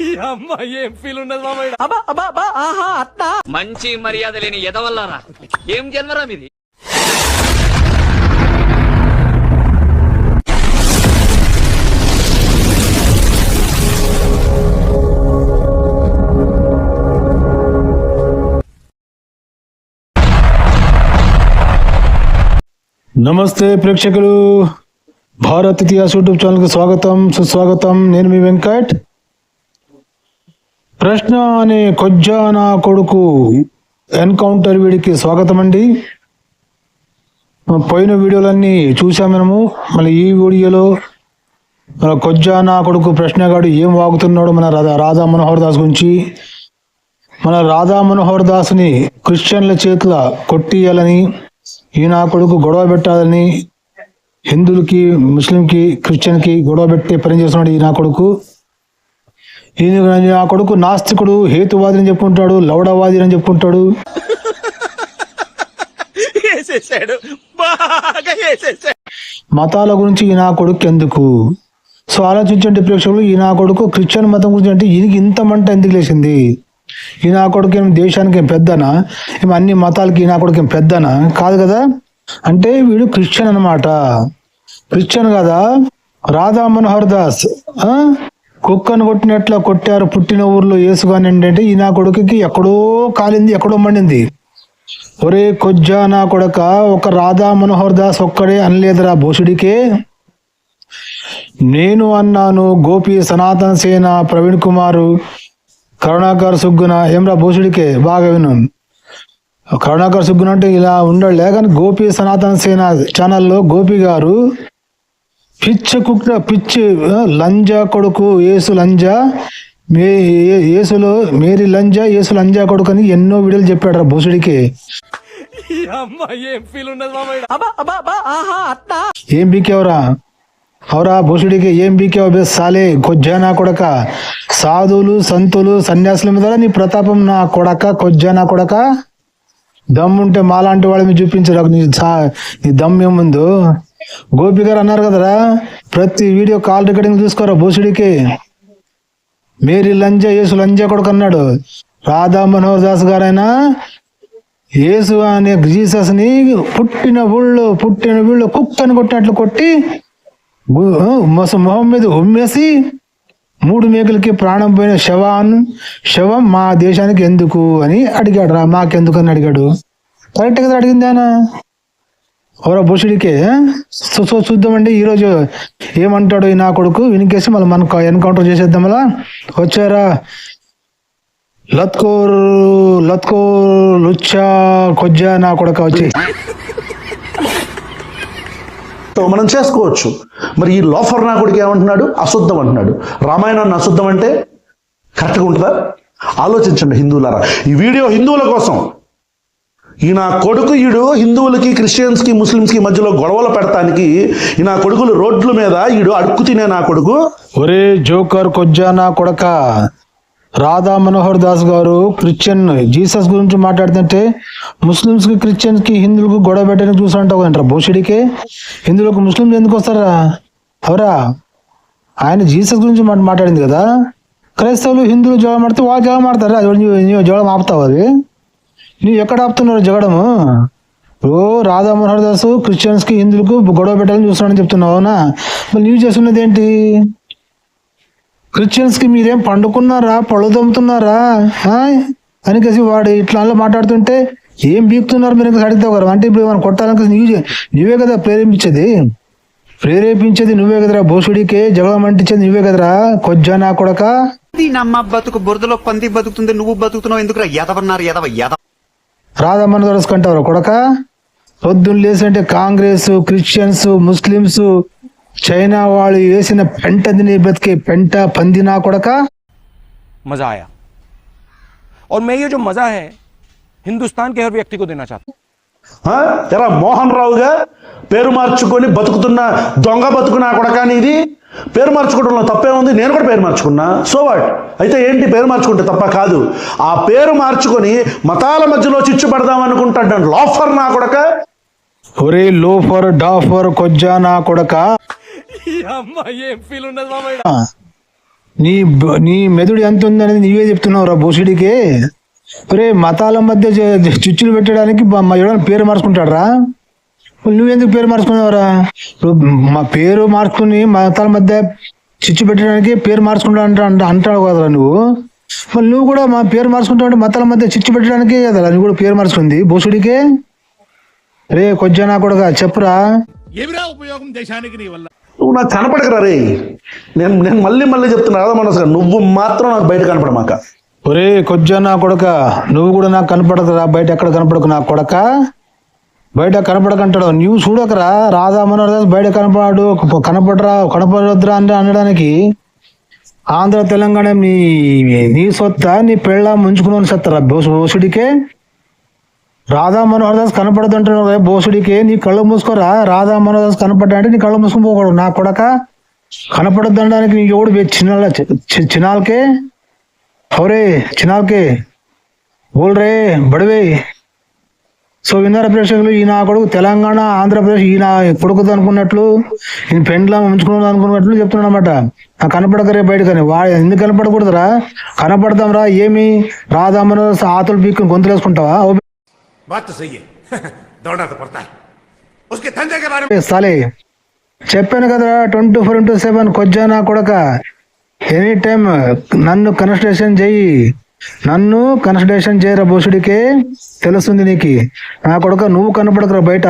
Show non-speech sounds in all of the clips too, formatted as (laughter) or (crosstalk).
(laughs) మంచి మర్యాద లేని ఎదవల్లారా? ఏం జన్మరా మీది నమస్తే ప్రేక్షకులు. భారత్ ఇతిహాస్ యూట్యూబ్ ఛానల్కి స్వాగతం సుస్వాగతం. నేను మీ వెంకట్. ప్రశ్న అనే కొజ్జా నా కొడుకు ఎన్కౌంటర్ వీడికి స్వాగతం అండి పోయిన వీడియోలన్నీ చూసాం మనము. మళ్ళీ ఈ వీడియోలో మన కొజ్జా నా కొడుకు ప్రశ్నగాడు ఏం వాగుతున్నాడు మన రాధా రాధా మనోహర్ దాస్ గురించి. మన రాధా మనోహర్ దాస్ని క్రిస్టియన్ల చేతుల కొట్టియాలని ఈ నా కొడుకు గొడవ పెట్టాలని హిందువులకి ముస్లింకి క్రిస్టియన్కి గొడవ పెట్టే పని చేస్తున్నాడు ఈ నా కొడుకు. ఈయన నా కొడుకు నాస్తికుడు హేతువాది అని చెప్పుకుంటాడు లౌడవాది అని చెప్పుకుంటాడు. మతాల గురించి ఈ నా కొడుకు ఎందుకు? సో ఆలోచించండి ప్రేక్షకులు ఈ నా కొడుకు క్రిస్టియన్ మతం గురించి అంటే ఈయనకి ఇంత మంట ఎందుకు లేచింది? ఈ నా కొడుకు ఏం దేశానికి ఏం పెద్దనా? ఏం అన్ని మతాలకి ఈ నా కొడుకు ఏం పెద్దనా? కాదు కదా? అంటే వీడు క్రిస్టియన్ అన్నమాట. క్రిస్టియన్ కదా? రాధా మనోహర్ దాస్ ఆ? కుక్కను కొట్టినట్లు కొట్టారు పుట్టిన ఊర్లో ఏసుగాని ఏంటంటే ఈ నా కొడుకుకి ఎక్కడో కాలింది ఎక్కడో మండింది. ఒరే కొజ్జా నా కొడక ఒక రాధా మనోహర్ దాస్ ఒక్కడే అనలేదురా భూషుడికే. నేను అన్నాను గోపి సనాతన సేన ప్రవీణ్ కుమారు కరుణాకర్ సుగ్గున ఏమ్రా భూషుడికే? బాగా విను. కరుణాకర్ సుగ్గున అంటే ఇలా ఉండలే కానీ గోపి సనాతన సేన ఛానల్లో గోపి గారు పిచ్చ కుక్క పిచ్చి లంజా కొడుకు ఏసు లంజా. మే ఏసులో మేరీ లంజా ఏసు లంజా కొడుకు అని ఎన్నో వీడియోలు చెప్పాడు రా భూషుడికి ఏం బీకేవరా? అవరా భూషుడికి ఏం బీకేవ బే సాలే కొజ్జానా కొడక. సాధువులు సంతులు సన్యాసుల మీద నీ ప్రతాపం నా కొడక కొజ్జానా కొడక. దమ్ముంటే మాలాంటి వాళ్ళ మీద చూపించరు నీ దమ్ ఏముందో? గోపి గారు అన్నారు కదరా ప్రతి వీడియో కాల్ రికార్డింగ్ చూసుకోరా భూషుడికి? మేరీ లంజ యేసు లంజ కొడుకు అన్నాడు రాధా మనోహర్ దాస్ గారైనా యేసు అనే జీసస్ని పుట్టిన ఊళ్ళో పుట్టిన వీళ్ళు కుక్కని కొట్టినట్లు కొట్టి మొహం మీద ఉమ్మేసి మూడు మేకలకి ప్రాణం పోయిన శవాన్ శవం మా దేశానికి ఎందుకు అని అడిగాడు రా మాకెందుకు అని అడిగాడు. కరెక్ట్ కదా అడిగింది ఆయన? ఓరా భూషుడికే సో సో చూద్దామండి ఈరోజు ఏమంటాడు ఈ నా కొడుకు? వినికేసి మళ్ళీ మనకు ఎన్కౌంటర్ చేసేద్దాం అలా వచ్చారా? లత్కోర్ లత్కోర్ లుచ్చా కొజ్జా నా కొడుక వచ్చి. మనం చేసుకోవచ్చు. మరి ఈ లోఫర్ నా కొడుకు ఏమంటున్నాడు? అశుద్ధం అంటున్నాడు. రామాయణాన్ని అశుద్ధం అంటే కరెక్ట్గా ఉంటుందా? ఆలోచించండి హిందువులారా. ఈ వీడియో హిందువుల కోసం ఈ నా కొడుకు ఈడు హిందువులకి క్రిస్టియన్స్కి ముస్లిమ్స్కి మధ్యలో గొడవలు పెడతానికి ఈ నా కొడుకులు రోడ్ల మీద ఈడు అడుక్కు తినే నా కొడుకు. ఒరే జోకర్ కొజ్జా నా కొడక. రాధా మనోహర్ దాస్ గారు క్రిస్టియన్ జీసస్ గురించి మాట్లాడుతుంటే ముస్లిమ్స్కి క్రిస్టియన్స్కి క్రిస్టియన్స్కి హిందువులకు గొడవ పెట్టడానికి చూసాంటావు అంటారా భూషుడికి. హిందువులకు ముస్లింలు ఎందుకు వస్తారా? అవరా ఆయన జీసస్ గురించి మాట్లాడింది కదా. క్రైస్తవులు హిందువులు జగడం మాడితే వాళ్ళు జగడం ఆడతారా అది నువ్వు ఆపుతావు అది? నువ్వు ఎక్కడ ఆపుతున్నారు జగడము? ఓ రాధా మనోహర్ దాస్ క్రిస్టియన్స్కి హిందువులకు గొడవ పెట్టాలని చూస్తున్నాడని చెప్తున్నావు అవునా? మరి నీవు చేస్తున్నది ఏంటి క్రిస్టియన్స్కి మీరేం పండుకున్నారా? పళ్ళు తమ్ముతున్నారా అని కలిసి వాడు ఇట్లా మాట్లాడుతుంటే ఏం బీక్తున్నారు మీరు ఇంకా అడిగితే కదా అంటే ఇప్పుడు మనం కొట్టాలని నీవు నువ్వే కదా ప్రేరేపించేది? ప్రేరేపించేది నువ్వే కదరా భూషుడికి జగడం అంటించేది నువ్వే కదరా కొజ్జా నా కొడక? నమ్మ బతుకు బురదలో పంది బతుకుతుంది నువ్వు బతుకుతున్నావు ఎందుకురా? ఎదవన్నారు ఎదవ ఎదవ. రాధమ్మను దొరసుకుంటావు కొడక పొద్దున్న లేసంటే కాంగ్రెస్ క్రిస్టియన్స్ ముస్లిమ్స్ చైనా వాళ్ళు వేసిన పెంట తిని బతికే పెంట పంది నా కొడక मज़ा आया और मैं ये जो मज़ा है हिंदुस्तान के हर व्यक्ति को देना चाहता हूँ ఆ? ఎరా మోహన్ రావుగా పేరు మార్చుకొని బతుకుతున్న దొంగ బతుకున్న కొడకాని ఇది పేరు మార్చుకోవడంలో తప్పే ఉంది. నేను కూడా పేరు మార్చుకున్నా. సో వాట్ అయితే ఏంటి పేరు మార్చుకుంటే తప్ప కాదు. ఆ పేరు మార్చుకొని మతాల మధ్యలో చిచ్చు పడదాం అనుకుంటాడు లాఫర్ నా కొడక? ఒరే లోఫర్ డాఫర్ కొజ్జా నా కొడక? నీ బ- నీ మెదడు ఎంత ఉందనేది నీవే చెప్తున్నావు రా బోసిడికి? ఒరే మతాల మధ్య చిచ్చులు పెట్టడానికి మా ఎవరైనా పేరు మార్చుకుంటాడు రా నువ్వెందుకు పేరు మార్చుకున్నావురా మా పేరు మార్చుకుని మతాల మధ్య చిచ్చు పెట్టడానికి పేరు మార్చుకుంటా అంటా అంట- అంటావు కదరా నువ్వు? మరి నువ్వు కూడా మా పేరు మార్చుకుంటావు అంటే మతాల మధ్య చిచ్చు పెట్టడానికి కదరా? నువ్వు కూడా పేరు మార్చుకుంది బోసుడికే రే కొంచెం నా కూడా చెప్పురా. ఏమిరా ఉపయోగం దేశానికి నీ వల్ల? నువ్వు నాకు కనపడకరా రే. నేను నేను మళ్ళీ మళ్ళీ చెప్తున్నా మనోజ్ గారు నువ్వు మాత్రం నాకు బయట కనపడమాక. ఒరే నా కొడక నువ్వు కూడా నాకు కనపడకరా బయట ఎక్కడ కనపడకు నా కొడక? బయట కనపడకంటాడు. నువ్వు చూడకరా రాధా మనోహర్ దాస్ బయట కనపడాడు కనపడరా కనపడద్రా అని అనడానికి ఆంధ్ర తెలంగాణ నీ నీ సొత్త నీ పెళ్ళ ముంచుకుని సత్తరా బోసుడికే? రాధా మనోహర్ దాస్ కనపడదు అంటున్నావు కదా బోసుడికి నీ కళ్ళు మూసుకోరా? రాధా మనోహర్ దాస్ కనపడ్డా అంటే నీ కళ్ళు మూసుకుని పోకూడదు. నా కొడక? కనపడద్దు అనడానికి నీ ఎవడు బే చిన్న చి- చిన్నాలకే? హౌరే చిన్నాకే బోల్ రే బడివే. సో విన్నర ప్రేక్షకులు ఈయన కొడుకు తెలంగాణ ఆంధ్రప్రదేశ్ ఈయన కొడుకుతో అనుకున్నట్లు ఈయన పెండ్లా ఉంచుకున్నాడు అనుకున్నట్లు చెప్తున్నాడు అనమాట నాకు కనపడకరే బయట కానీ వాడు ఎందుకు కనపడకూడదురా? కనపడదాం రా ఏమి రాదామని ఆతుల పీక్కుని గొంతులు వేసుకుంటావా? (laughs) చెప్పాను కదా ట్వంటీ ఫోర్ ఇంటూ సెవెన్ కొజ్జానా కొడక. ఎనీ టైం నన్ను కన్సల్టేషన్ చెయ్యి. నన్ను కన్స్ట్రక్షన్ చేయరా బోసుడికే తెలుస్తుంది నీకు. నా కొడుక నువ్వు కనపడకురా బయట.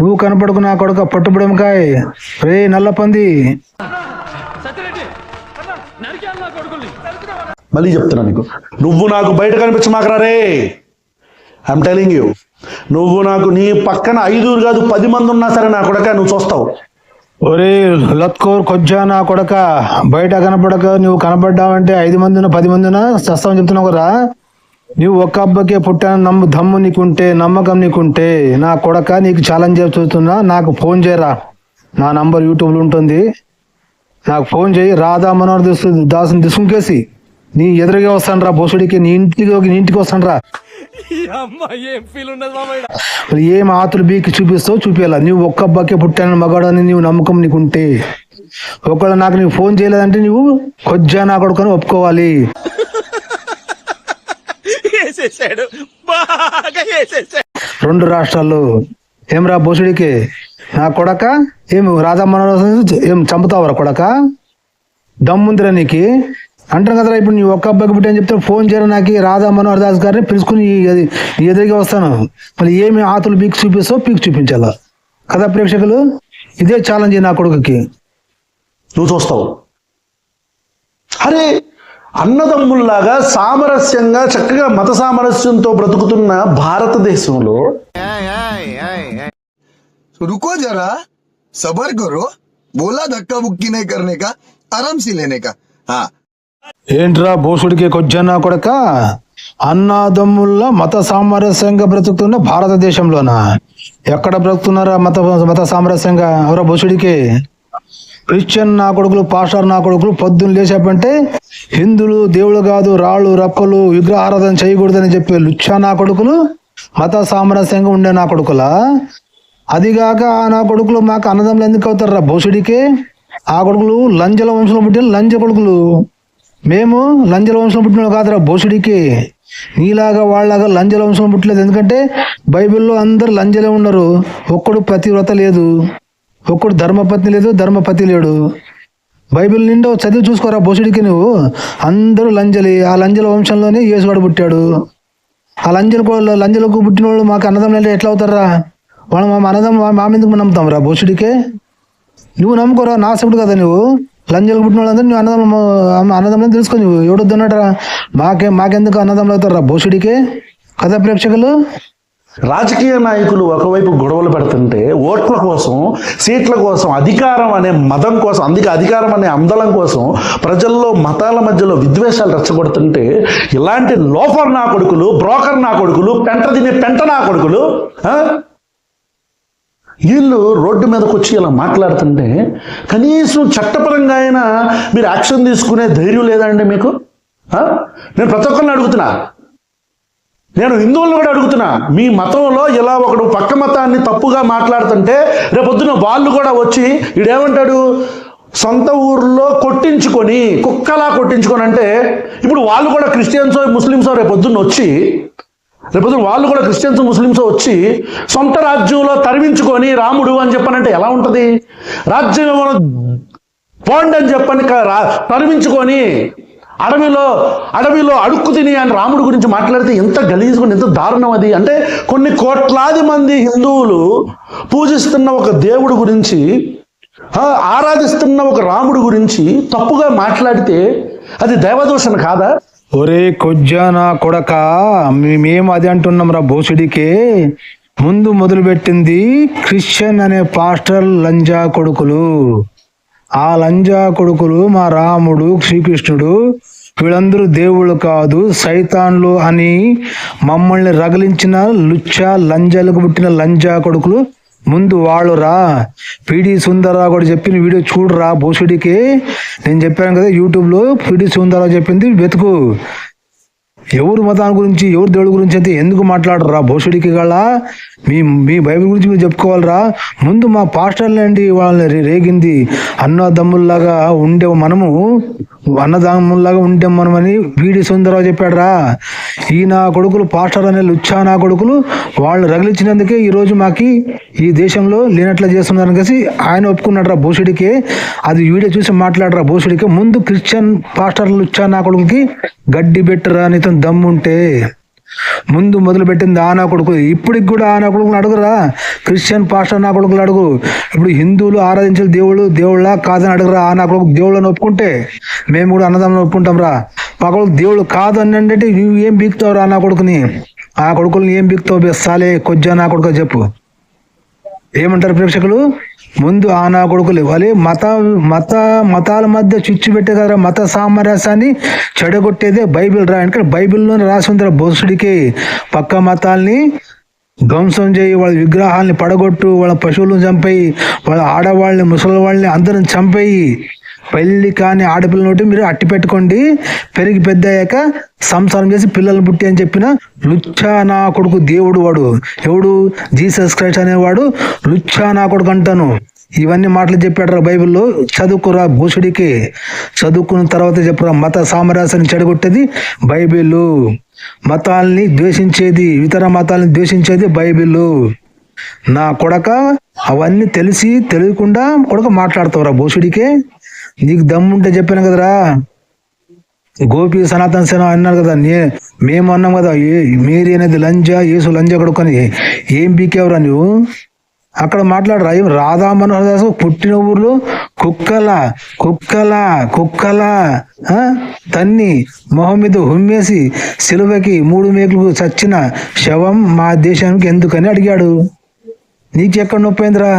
నువ్వు కనపడకు నా కొడుక పట్టుబడమకాయ రే నల్ల పంది మళ్ళీ చెప్తున్నా నీకు. నువ్వు నాకు బయట కనిపించమాకరా రే. ఐఎమ్ టెలింగ్ యూ నువ్వు నాకు నీ పక్కన ఐదుగురు కాదు పది మంది ఉన్నా సరే నా కొడక నువ్వు చూస్తావు. ఒరే లత్కోర్ కొంచెం నా కొడక బయట కనపడక నువ్వు కనపడ్డావంటే ఐదు మందిన పది మందిన చస్తావని చెప్తున్నావు కదా నువ్వు ఒక్క అబ్బాయికే పుట్టాను నమ్ము దమ్ము నీకుంటే నమ్మకం నీకుంటే నా కొడక నీకు ఛాలెంజ్ చేస్తున్నా నాకు ఫోన్ చేయరా? నా నంబర్ యూట్యూబ్లో ఉంటుంది. నాకు ఫోన్ చేయి రాధా మనోహర్ దాసుని దిసుకేసి నీ ఎదురుగా వస్తాను రా బోసుడికి నీ ఇంటికి నీ ఇంటికి వస్తాను రా ఏం ఫీల్ ఉన్నది మామయ్య? మరి ఏం ఆతులు బీకి చూపిస్తావు చూపించాల నువ్వు ఒక్క అబ్బకే పుట్టాను మగాడని నీవు నమ్మకం నీకుంటే. ఒకవేళ నాకు నీవు ఫోన్ చేయలేదంటే నువ్వు కొజ్జా నా కొడుకొని ఒప్పుకోవాలి. రెండు రాష్ట్రాల్లో ఏం రా బోసుడికి నా కొడక? ఏం రాధా మనోహర్ ఏం చంపుతావరా కొడక? దమ్ముందిరా నీకు? అంటారు కదా ఇప్పుడు నీ ఒక్క అబ్బాయికి పుట్టి అని చెప్తే ఫోన్ చేయడం నాకు? రాధా మనోహర్ దాస్ గారిని పిలుచుకుని ఎదురుగా వస్తాను. మళ్ళీ ఏమి ఆతులు పీక్ చూపిస్తావు పీక్ చూపించాలా? కదా ప్రేక్షకులు? ఇదే ఛాలెంజ్ నా కొడుకుకి. నువ్వు చూస్తావు. అరే అన్నదమ్ముల్లాగా సామరస్యంగా చక్కగా మత సామరస్యంతో బ్రతుకుతున్న భారతదేశంలో రుకో జరా సబర్ కరో బోలా ధక్కా బుక్కినే కర్నే కా ఆరామ్ సీ ఏంట్రా భూషుడికి కొజ్జన్నా కొడక? అన్నాదమ్ముల్లా మత సామరస్యంగా బ్రతుకుతున్న భారతదేశంలోనా? ఎక్కడ బ్రతుకుతున్నారా మత మత సామరస్యంగా? ఎవరా భూషుడికి క్రిస్టియన్ నా కొడుకులు పాస్టర్ నా కొడుకులు పొద్దున్న లేచాపంటే హిందువులు దేవుడు కాదు రాళ్ళు రప్పలు విగ్రహారాధన చేయకూడదని చెప్పే లుచ్చా నా కొడుకులు మత సామరస్యంగా ఉండే నా కొడుకులా? అదిగాక నా కొడుకులు మాకు అన్నదమ్ములు ఎందుకు అవుతారు రా భూషుడికి ఆ కొడుకులు లంజల వంశంలో పుట్టిన లంజ కొడుకులు. మేము లంజల వంశంలో పుట్టిన వాళ్ళు కాదురా బోసుడికి. నీలాగా వాళ్ళలాగా లంజల వంశంలో పుట్టలేదు. ఎందుకంటే బైబిల్లో అందరు లంజలే ఉన్నారు ఒక్కడు పతివ్రత లేదు. ఒక్కడు ధర్మపత్ని లేదు ధర్మపతి లేడు. బైబిల్ నిండా చదివి చూసుకోరా బోసుడికి నువ్వు? అందరూ లంజలి. ఆ లంజల వంశంలోనే యేసుగాడు పుట్టాడు. ఆ లంజల లంజలకు పుట్టిన వాళ్ళు మాకు అన్నదం అంటే ఎట్లా అవుతారా వాళ్ళు మా అన్నదం మా మీదకు నమ్ముతాం రా బోసుడికే? నువ్వు నమ్ముకోరా? నాశకుడు కదా నువ్వు? లంజలకు పుట్టిన వాళ్ళందరూ నువ్వు అన్నదం అన్నదమ్ములను తెలుసుకొని నువ్వు మాకే మాకెందుకు అన్నదమ్ములు అవుతారా భూషుడికే కథ ప్రేక్షకులు? రాజకీయ నాయకులు ఒకవైపు గొడవలు పెడుతుంటే ఓట్ల కోసం సీట్ల కోసం అధికారం అనే మతం కోసం అందుకే అధికారం అనే అందలం కోసం ప్రజల్లో మతాల మధ్యలో విద్వేషాలు రెచ్చగొడుతుంటే ఇలాంటి లోఫర్ నా కొడుకులు బ్రోకర్ నా కొడుకులు పెంట తినే పెంట నా కొడుకులు వీళ్ళు రోడ్డు మీదకి వచ్చి ఇలా మాట్లాడుతుంటే కనీసం చట్టపరంగా అయినా మీరు యాక్షన్ తీసుకునే ధైర్యం లేదండి మీకు? నేను ప్రతి ఒక్కరిని అడుగుతున్నా. నేను హిందువులను కూడా అడుగుతున్నా. మీ మతంలో ఇలా ఒకడు పక్క మతాన్ని తప్పుగా మాట్లాడుతుంటే రేపొద్దున వాళ్ళు కూడా వచ్చి ఇడేమంటాడు సొంత ఊర్లో కొట్టించుకొని కుక్కలా కొట్టించుకొని అంటే ఇప్పుడు వాళ్ళు కూడా క్రిస్టియన్స్ ముస్లిమ్స్ రేపు పొద్దున్న వచ్చి రేపు వాళ్ళు కూడా క్రిస్టియన్స్ ముస్లిమ్స్ వచ్చి సొంత రాజ్యంలో తరిమించుకొని రాముడు అని చెప్పనంటే ఎలా ఉంటుంది? రాజ్యం ఏమైనా పోండి అని చెప్పని తరివించుకొని రా- తరిమించుకొని అడవిలో అడవిలో అడుక్కు తిని అని రాముడి గురించి మాట్లాడితే ఎంత గలీజుకుని ఎంత దారుణం అది. అంటే కొన్ని కోట్లాది మంది హిందువులు పూజిస్తున్న ఒక దేవుడు గురించి ఆరాధిస్తున్న ఒక రాముడి గురించి తప్పుగా మాట్లాడితే అది దైవదోషణ కాదా? ఒరే కొజ్జా నా కొడక మేము అది అంటున్నాం రా భూసుడికే. ముందు మొదలుపెట్టింది క్రిస్టియన్ అనే పాస్టర్ లంజా కొడుకులు. ఆ లంజా కొడుకులు మా రాముడు శ్రీకృష్ణుడు వీళ్ళందరూ దేవుళ్ళు కాదు సైతాన్లు అని మమ్మల్ని రగిలించిన లుచ్చ లంజాలకు పుట్టిన లంజా కొడుకులు ముందు వాళ్ళు రా. పిడి సుందరరావు కూడా చెప్పిన వీడియో చూడరా భూషుడికి నేను చెప్పాను కదా యూట్యూబ్లో పిడి సుందరరావు చెప్పింది వెతుకు. ఎవరు మతాన్ని గురించి ఎవరు దేవుడి గురించి అయితే ఎందుకు మాట్లాడరా భోషుడికి గల మీ మీ బైబిల్ గురించి మీరు చెప్పుకోవాలరా? ముందు మా పాస్టర్లండి వాళ్ళని రేగింది. అన్నదమ్ముల్లాగా ఉండే మనము అన్నదమ్ముల్లాగా ఉండే మనమని వీడి సుందరరావు చెప్పాడురా. ఈ నా కొడుకులు పాస్టర్ అనే లుచ్చా నా కొడుకులు వాళ్ళు రగిలించినందుకే ఈ రోజు మాకి ఈ దేశంలో లేనట్లా చేస్తున్నారని కలిసి ఆయన ఒప్పుకున్నాడు రా భూషుడికి అది వీడియో చూసి మాట్లాడరా భూషుడికి ముందు క్రిస్టియన్ పాస్టర్ లుచ్చా నా కొడుకుకి గడ్డి పెట్టరా నీతో దమ్ముంటే ముందు మొదలు పెట్టింది ఆనా కొడుకు. ఇప్పటికి కూడా ఆనా కొడుకులు అడుగురా? క్రిస్టియన్ పాస్టర్ నా కొడుకులు అడుగు. ఇప్పుడు హిందువులు ఆరాధించిన దేవుడు దేవుళ్ళ కాదని అడుగురా? ఆనా కొడుకు దేవుళ్ళని ఒప్పుకుంటే మేము కూడా అన్నదమ్ములను ఒప్పుకుంటాం రా మా కొడుకు దేవుడు కాదు అని అంటే నువ్వు ఏం బీక్తావు రా నా కొడుకుని? ఆ కొడుకుల్ని ఏం బీక్తావు బెస్సాలే కొజ్జా నా కొడుకు చెప్పు. ఏమంటారు ప్రేక్షకులు? ముందు ఆ నా కొడుకులు ఇవ్వాలి మత మత మతాల మధ్య చిచ్చు పెట్టే కదా మత సామరస్యాన్ని చెడగొట్టేదే బైబిల్ రా. ఎందుకంటే బైబిల్లోనే రాసి ఉంది రా బోసుడికి. పక్క మతాల్ని ధ్వంసం చేయి వాళ్ళ విగ్రహాలని పడగొట్టు వాళ్ళ పశువులను చంపేయి వాళ్ళ ఆడవాళ్ళని ముసలి వాళ్ళని అందరిని చంపేయి. పెళ్ళి కాని ఆడపిల్ల నోటి మీరు అట్టి పెట్టుకోండి. పెరిగి పెద్ద అయ్యాక సంసారం చేసి పిల్లలు పుట్టి అని చెప్పిన లుచ్చా నా కొడుకు దేవుడు వాడు. ఎవడు? జీసస్ క్రైస్ట్ అనేవాడు లుచ్చా నా కొడుకు అంటాను. ఇవన్నీ మాటలు చెప్పాడు బైబిల్లో. చదువుకురా భూషుడికి. చదువుకున్న తర్వాత చెప్పురా మత సామరస్యాన్ని చెడగొట్టేది బైబిల్. మతాల్ని ద్వేషించేది ఇతర మతాల్ని ద్వేషించేది బైబిల్. నా కొడక అవన్నీ తెలిసి తెలియకుండా కొడక మాట్లాడతావురా భూషుడికే. నీకు దమ్ముంటే చెప్పాను కదరా. గోపి సనాతన సేన అన్నారు కదా నే మేము అన్నాం కదా ఏ మేరీ అనేది లంజా యేసు లంజ కొడుకొని ఏం పీకేవరా నువ్వు? అక్కడ మాట్లాడరా ఏం రాధా మనోహర్ దాస్ పుట్టిన ఊర్లో కుక్కల కుక్కల కుక్కల తన్ని మొహం మీద హుమ్మేసి సిలువకి మూడు మేకులు చచ్చిన శవం మా దేశానికి ఎందుకని అడిగాడు. నీకెక్కడ నొప్పైందిరా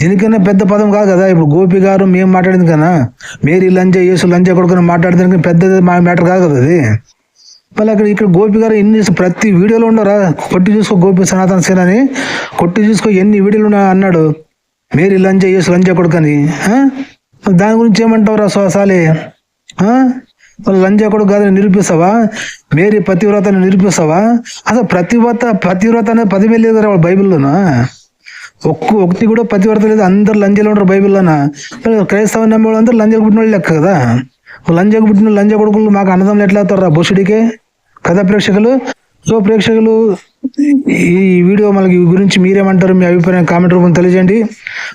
దీనికన్నా పెద్ద పదం కాదు కదా? ఇప్పుడు గోపి గారు మేము మాట్లాడింది కదా? మేరీ లంజ యేసు లంజ కొడుకుని మాట్లాడడానికి పెద్ద మా మ్యాటర్ కాదు కదా అది? మళ్ళీ అక్కడ ఇక్కడ గోపి గారు ఎన్ని ప్రతి వీడియోలో ఉండరా? కొట్టి చూసుకో గోపి సనాతన సేన అని కొట్టి చూసుకో ఎన్ని వీడియోలు ఉన్నా అన్నాడు. మేరీ లంజ యేసు లంజ కొడుకని. దాని గురించి ఏమంటావురా సోసాలి సాలే? వాళ్ళు కొడుకు కాదని నిరూపిస్తావా? మేరీ పతివ్రతని నిరూపిస్తావా? అసలు ప్రతివ్రత పతివ్రత అనే పదమే లేదు రా బైబిల్లోనా? ఒక్క ఒకటి కూడా పతివ్రత లేదు. అందరు లంజలు ఉంటారు బైబిల్లోన? క్రైస్తవ నమ్మేవాళ్ళు అందరూ లంజకు పుట్టిన వాళ్ళు లెక్క కదా? లంజకు పుట్టిన లంజ కొడుకులు మాకు అన్నదమ్ములు ఎట్లా అవుతారు రా కథ కదా ప్రేక్షకులు? సో ప్రేక్షకులు ఈ వీడియో మనకి గురించి మీరేమంటారు? మీ అభిప్రాయం కామెంట్ రూపంలో తెలియజేయండి.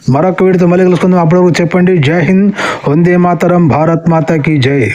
మరొక వీడియోతో మళ్ళీ కలుసుకుందాం. అప్పటివరకు చెప్పండి. జై హింద్. వందే మాతరం. భారత్ మాతాకి జై.